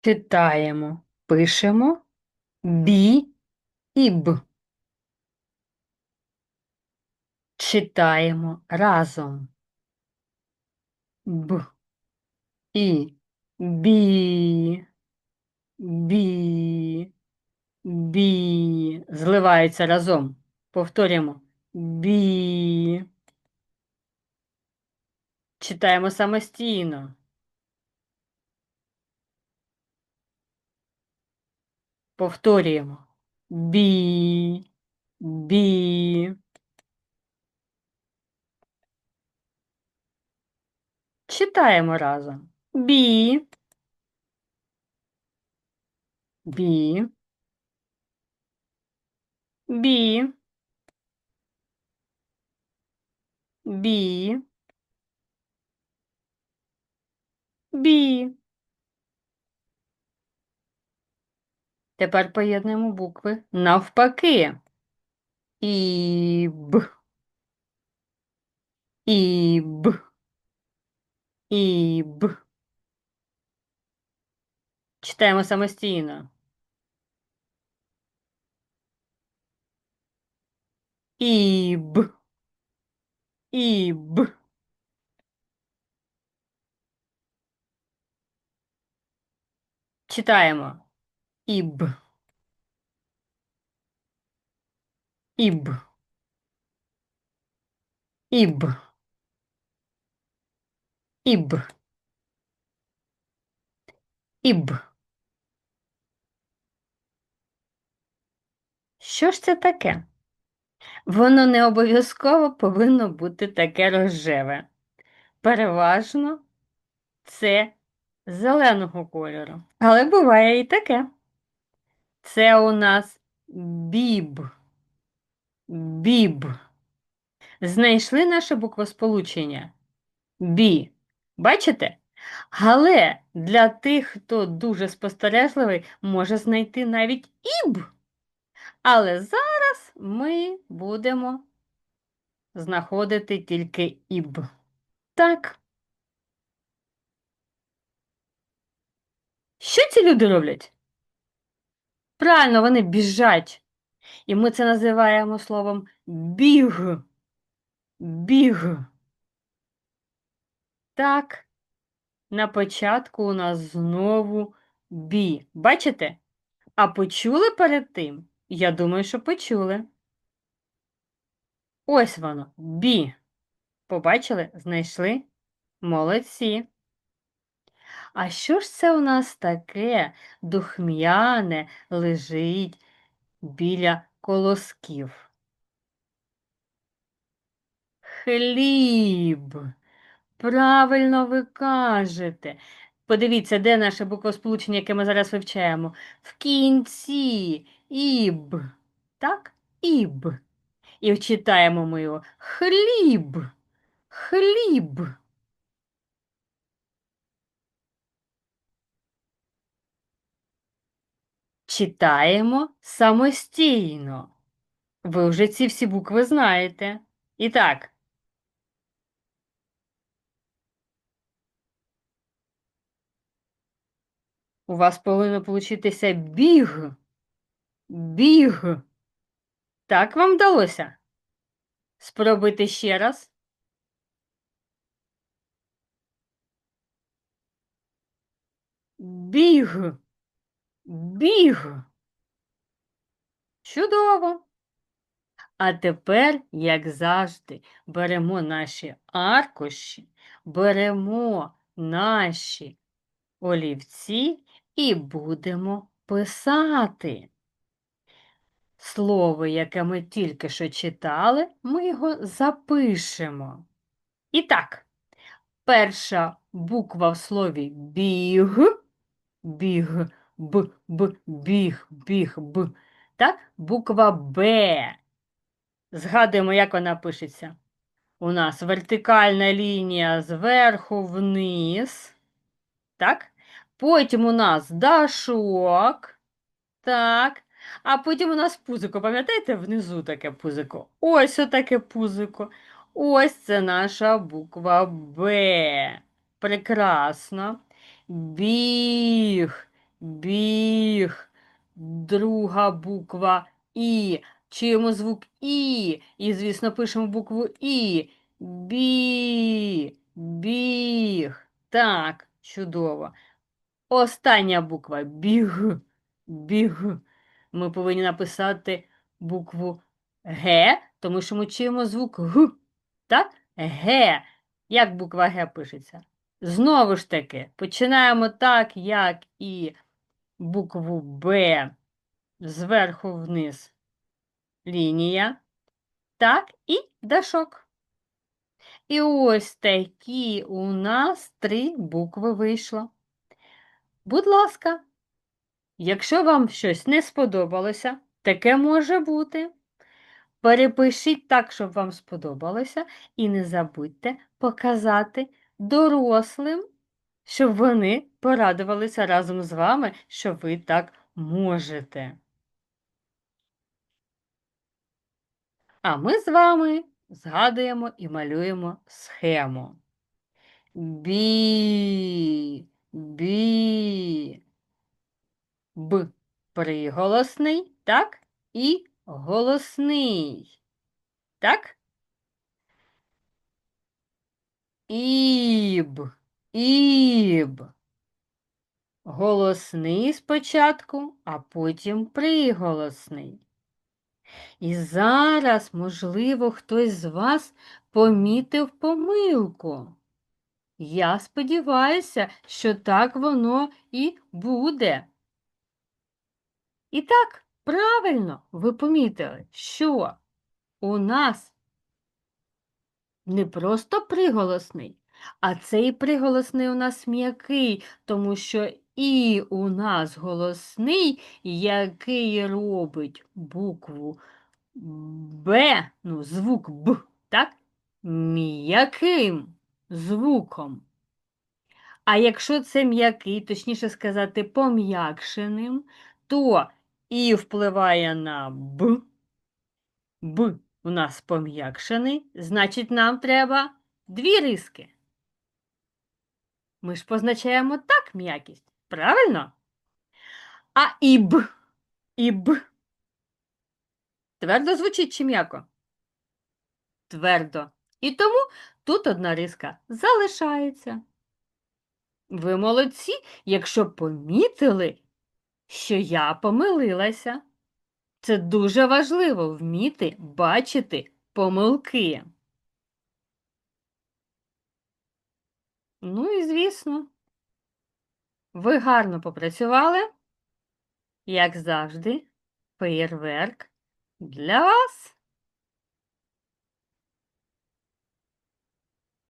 Читаємо, пишемо бі і б. Читаємо разом. Б. І. Бі. Бі. Бі. Зливаються разом. Повторюємо. Бі. Читаємо самостійно. Повторюємо. Бі. Бі. Читаємо разом. Бі. Бі. Бі. Бі. Бі. Тепер поєднуємо букви навпаки. І б. І б. І б. Читаємо самостійно. І б. І б. Читаємо. Іб. Іб. Іб. Іб. Іб. Що ж це таке? Воно не обов'язково повинно бути таке рожеве. Переважно це зеленого кольору. Але буває і таке. Це у нас біб. Біб. Знайшли наше буквосполучення? Бі. Бачите? Але для тих, хто дуже спостережливий, може знайти навіть іб. Але зараз ми будемо знаходити тільки іб. Так. Що ці люди роблять? Правильно, вони біжать. І ми це називаємо словом біг. Біг. Так, на початку у нас знову бі. Бачите? А почули перед тим? Я думаю, що почули. Ось воно, бі. Побачили? Знайшли? Молодці. А що ж це у нас таке духм'яне лежить біля колосків? Хліб. Правильно ви кажете. Подивіться, де наше буквосполучення, яке ми зараз вивчаємо. В кінці іб. Так? Іб. І читаємо ми його хліб. Хліб. Читаємо самостійно. Ви вже ці всі букви знаєте. І так. У вас повинно получитися біг. Біг. Так вам вдалося? Спробуйте ще раз. Біг. Біг. Чудово. А тепер, як завжди, беремо наші аркуші, беремо наші олівці і будемо писати. Слово, яке ми тільки що читали, ми його запишемо. І так, перша буква в слові біг, біг, б, б, біг, біг, б. Так, буква Б. Згадуємо, як вона пишеться. У нас вертикальна лінія зверху вниз. Так? Потім у нас дашок. Так. А потім у нас пузико. Пам'ятаєте, внизу таке пузико? Ось отаке пузико. Ось це наша буква Б. Прекрасно. Біг. Біг. Друга буква І. Чуємо звук І. І, звісно, пишемо букву І. Бі. Біг. Так, чудово. Остання буква біг. Біг. Ми повинні написати букву Г, тому що ми чуємо звук Г. Так? Г. Як буква Г пишеться? Знову ж таки, починаємо так, як і букву Б зверху вниз лінія, так і дашок. І ось такі у нас три букви вийшло. Будь ласка, якщо вам щось не сподобалося, таке може бути. Перепишіть так, щоб вам сподобалося, і не забудьте показати дорослим, щоб вони порадувалися разом з вами, що ви так можете. А ми з вами згадуємо і малюємо схему. Бі, бі, б приголосний, так? І голосний. Так? Іб, іб. Голосний спочатку, а потім приголосний. І зараз, можливо, хтось з вас помітив помилку. Я сподіваюся, що так воно і буде. І так, правильно ви помітили, що у нас не просто приголосний, а цей приголосний у нас м'який, тому що і у нас голосний, який робить букву Б, ну, звук Б, так? М'яким звуком. А якщо це м'який, точніше сказати, пом'якшеним, то і впливає на Б. Б у нас пом'якшений, значить, нам треба дві риски. Ми ж позначаємо так м'якість, правильно? А іб, іб. Твердо звучить чи м'яко? Твердо. І тому тут одна риска залишається. Ви молодці, якщо помітили, що я помилилася. Це дуже важливо вміти бачити помилки. Ну і звісно, ви гарно попрацювали, як завжди, феєрверк для вас.